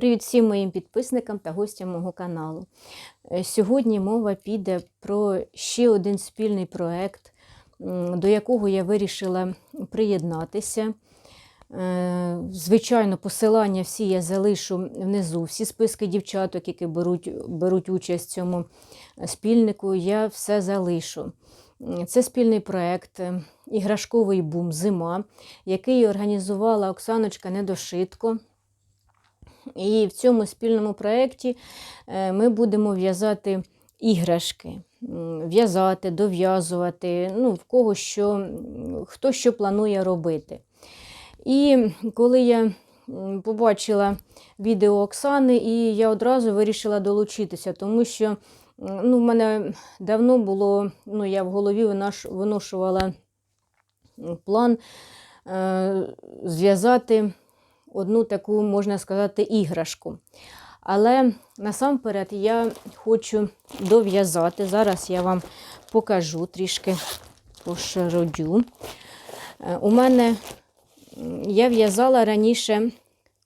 Привіт всім моїм підписникам та гостям мого каналу. Е, Сьогодні мова піде про ще один спільний проект, до якого я вирішила приєднатися. Е, Звичайно, посилання всі я залишу внизу. Всі списки дівчаток, які беруть, беруть участь в цьому спільнику, я все залишу. Це спільний проект е, Іграшковий бум Зима, який організувала Оксаночка Недошитко. І в цьому спільному проєкті е, ми будемо в'язати іграшки, в'язати, дов'язувати, ну, в кого що, хто що планує робити. І коли я побачила відео Оксани, і я одразу вирішила долучитися, тому що ну, в мене давно було, ну, я в голові виношувала план е, зв'язати одну таку, можна сказати, іграшку. Але насамперед я хочу дов'язати. Зараз я вам покажу трішки пошародю. Е, У мене я в'язала раніше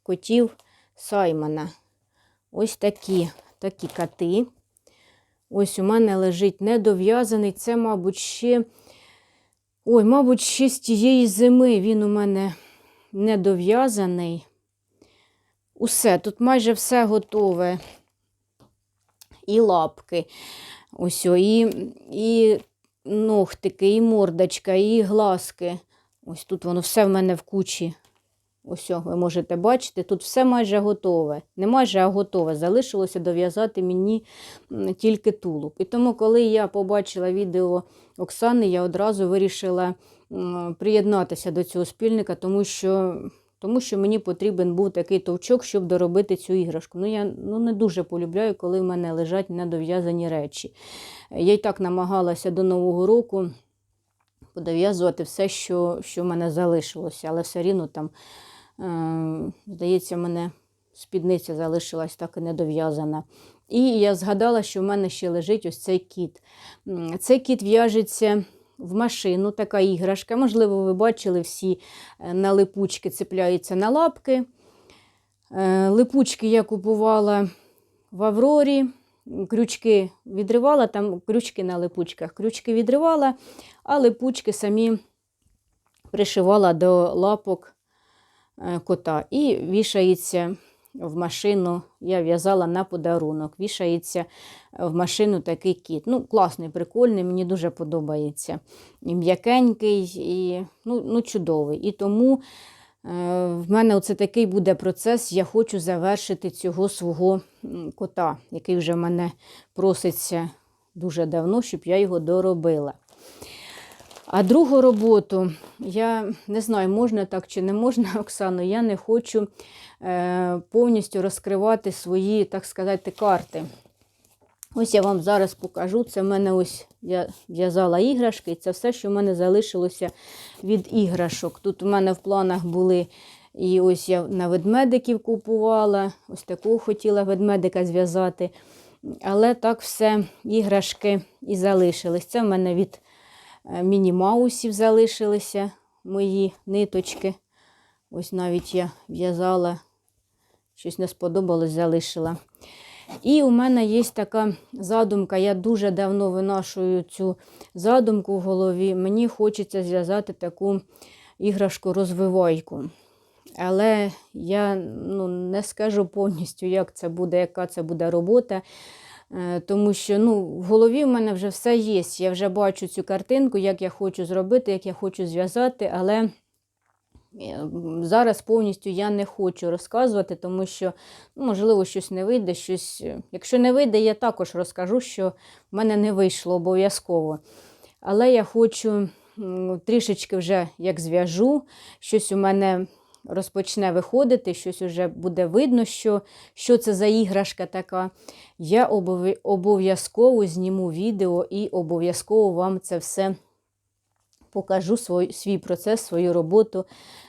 котів Саймона. Ось такі, такі коти. Ось у мене лежить недов'язаний. Це, мабуть, ще. Ой, мабуть, ще з тієї зими він у мене недов'язаний. Усе, тут майже все готове. І лапки, ось, і, і ногтики, і мордочка, і глазки. Ось тут воно все в мене в кучі. Ось, ви можете бачити, тут все майже готове. Не майже, а готове. Залишилося дов'язати мені тільки тулуб. І тому, коли я побачила відео Оксани, я одразу вирішила приєднатися до цього спільника, тому що, тому що мені потрібен був такий товчок, щоб доробити цю іграшку. Ну, я ну, не дуже полюбляю, коли в мене лежать недов'язані речі. Я й так намагалася до Нового року подов'язувати все, що, що в мене залишилося, але все рівно там, е, здається, мене спідниця залишилась так і недов'язана. І я згадала, що в мене ще лежить ось цей кіт. Цей кіт в'яжеться в машину, така іграшка. Можливо, ви бачили всі е, на липучки цепляються на лапки. Е, Липучки я купувала в Аврорі. Крючки відривала, там крючки на липучках. Крючки відривала, а липучки самі пришивала до лапок е, кота і вішається в машину. Я в'язала на подарунок. Вішається в машину такий кіт. Ну, класний, прикольний, мені дуже подобається. І м'якенький, і ну, ну, чудовий. І тому е, в мене оце такий буде процес. Я хочу завершити цього свого кота, який вже в мене проситься дуже давно, щоб я його доробила. А другу роботу, я не знаю, можна так чи не можна, Оксано, я не хочу е, повністю розкривати свої, так сказати, карти. Ось я вам зараз покажу. Це в мене ось я в'язала іграшки, і це все, що в мене залишилося від іграшок. Тут у мене в планах були. І ось я на ведмедиків купувала, ось такого хотіла ведмедика зв'язати. Але так все іграшки і залишились. Це в мене від міні-маусів залишилися мої ниточки. Ось навіть я в'язала, щось не сподобалось, залишила. І у мене є така задумка, я дуже давно виношую цю задумку в голові. Мені хочеться зв'язати таку іграшку-розвивайку. Але я ну, не скажу повністю, як це буде, яка це буде робота. Е, Тому що ну, в голові в мене вже все є. Я вже бачу цю картинку, як я хочу зробити, як я хочу зв'язати, але е, зараз повністю я не хочу розказувати, тому що, ну, можливо, щось не вийде. щось... е, Якщо не вийде, я також розкажу, що в мене не вийшло обов'язково. Але я хочу трішечки вже як зв'яжу, щось у мене розпочне виходити, щось вже буде видно, що, що це за іграшка така. Я обов'язково зніму відео і обов'язково вам це все покажу свій, свій процес, свою роботу,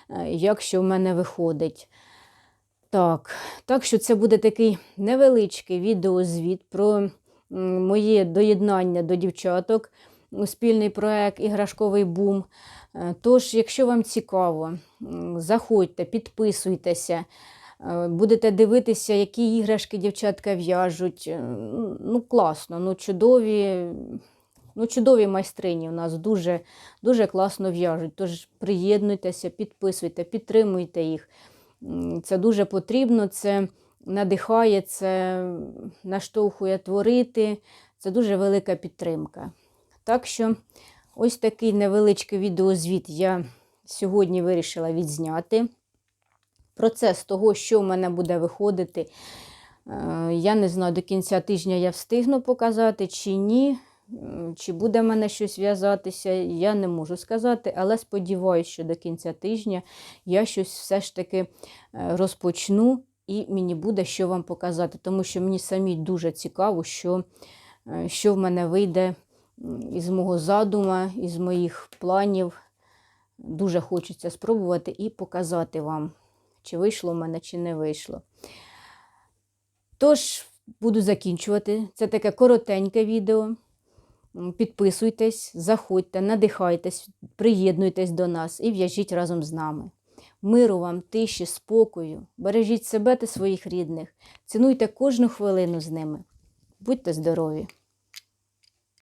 е, як що в мене виходить. Так, так що це буде такий невеличкий відеозвіт про моє доєднання до дівчаток у спільний проект Іграшковий бум. Е, Тож, якщо вам цікаво, заходьте, підписуйтеся. Е, Будете дивитися, які іграшки дівчатка в'яжуть. Е, Ну, класно, ну чудові, ну, чудові майстрині у нас дуже, дуже класно в'яжуть. Тож приєднуйтеся, підписуйте, підтримуйте їх. Це дуже потрібно, це надихає, це наштовхує творити. Це дуже велика підтримка. Так що ось такий невеличкий відеозвіт я сьогодні вирішила відзняти. Процес того, що в мене буде виходити, е, я не знаю, до кінця тижня я встигну показати чи ні. Чи буде в мене щось в'язатися, я не можу сказати, але сподіваюся, що до кінця тижня я щось все ж таки е, розпочну і мені буде що вам показати, тому що мені самі дуже цікаво, що, е, що в мене вийде із мого задума, із моїх планів. Дуже хочеться спробувати і показати вам, чи вийшло в мене, чи не вийшло. Тож, буду закінчувати. Це таке коротеньке відео. Підписуйтесь, заходьте, надихайтесь, приєднуйтесь до нас і в'яжіть разом з нами. Миру вам, тиші, спокою, бережіть себе та своїх рідних, цінуйте кожну хвилину з ними. Будьте здорові!